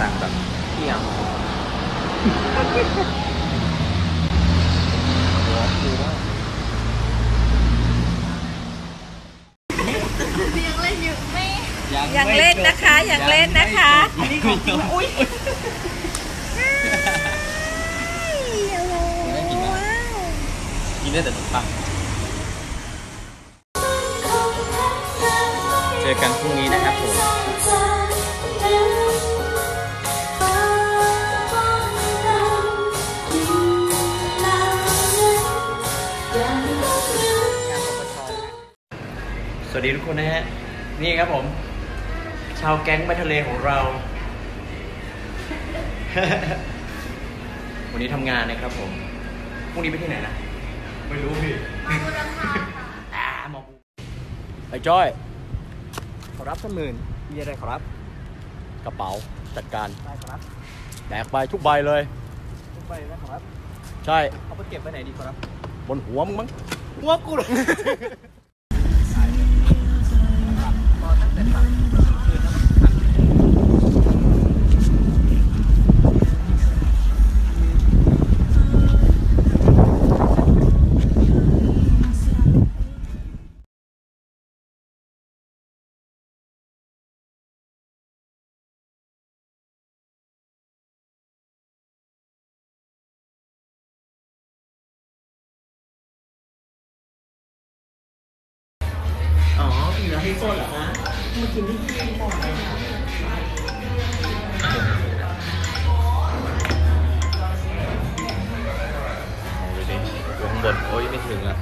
ต่างแบบเกี่ยวยังเล่นอยู่ไม่ยังเล่นนะคะยังเล่นนะคะอันนี้ของจริงอุ้ยได้กินไหมกินได้แต่ขนมปังเจอกันพรุ่งนี้นะครับผม สวัสดีทุกคนนะฮะ นี่ครับผม ชาวแก๊งไปทะเลของเรา วันนี้ทำงานนะครับผมพรุ่งนี้ไปที่ไหนนะ ไม่รู้พี่มาบุรพาค่ะอ่าหมอบูไอ้จ้อย ขอรับสักหมื่นมีอะไรขอรับ กระเป๋าจัดการได้ขอรับแดกไปทุกใบเลย ทุกใบได้ขอรับ ใช่ เอาไปเก็บไว้ไหนดีขอรับ บนหัวมึงมั้งหัวกูเลย อ๋อมีแล้วให้โซนเหรอฮะมากินที่ที่หมดเลยค่ะดูดิอยู่ข้างบน โอ้ยไม่ถึงละ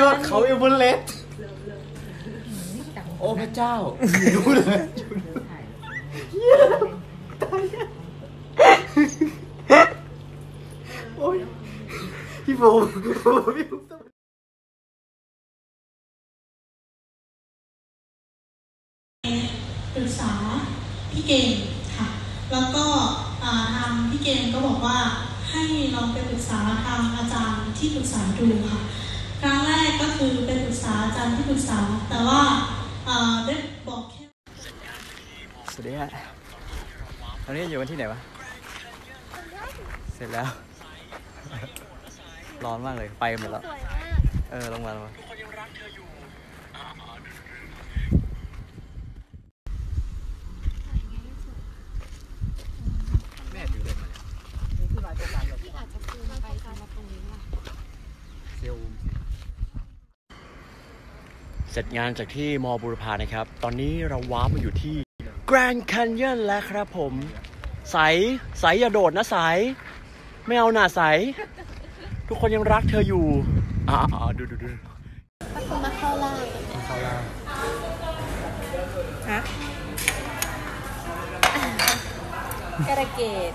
ยอดเขาเอเวอเรสต์โอ้พระเจ้าดูเลยโอ้ยพี่โฟมพี่โฟมปรึกษาพี่เก่งค่ะ แล้วก็อ่าทางพี่เก่งก็บอกว่าให้ลองไปปรึกษาทางอาจารย์ที่ปรึกษาดูค่ะ รย์ที่ปรึกษา แต่ว่าอ่าได้บอกแค่สวัสดีฮะตอนนี้อยู่กันที่ไหนวะ เสร็จแล้ว ร้อนมากเลย ไปกันหมดแล้วสวยมากเออ ลงมาลงมาแม่ถือเลยมาเนี่ยนี่คือลายตัวการแบบ ที่อาจจะซูมไปซูมมาตรงนี้ว่ะ เซลล์ เสร็จงานจากที่มอบุรพานะครับ ตอนนี้เราว้าร์ปมาอยู่ที่ Grand Canyon แล้วครับผม ใส ใสอย่าโดดนะใส ไม่เอาหน่าใส ทุกคนยังรักเธออยู่ อ่าๆดูดูดูถ้าคุณมาเข้าล่างเข้าล่างฮะกระเกด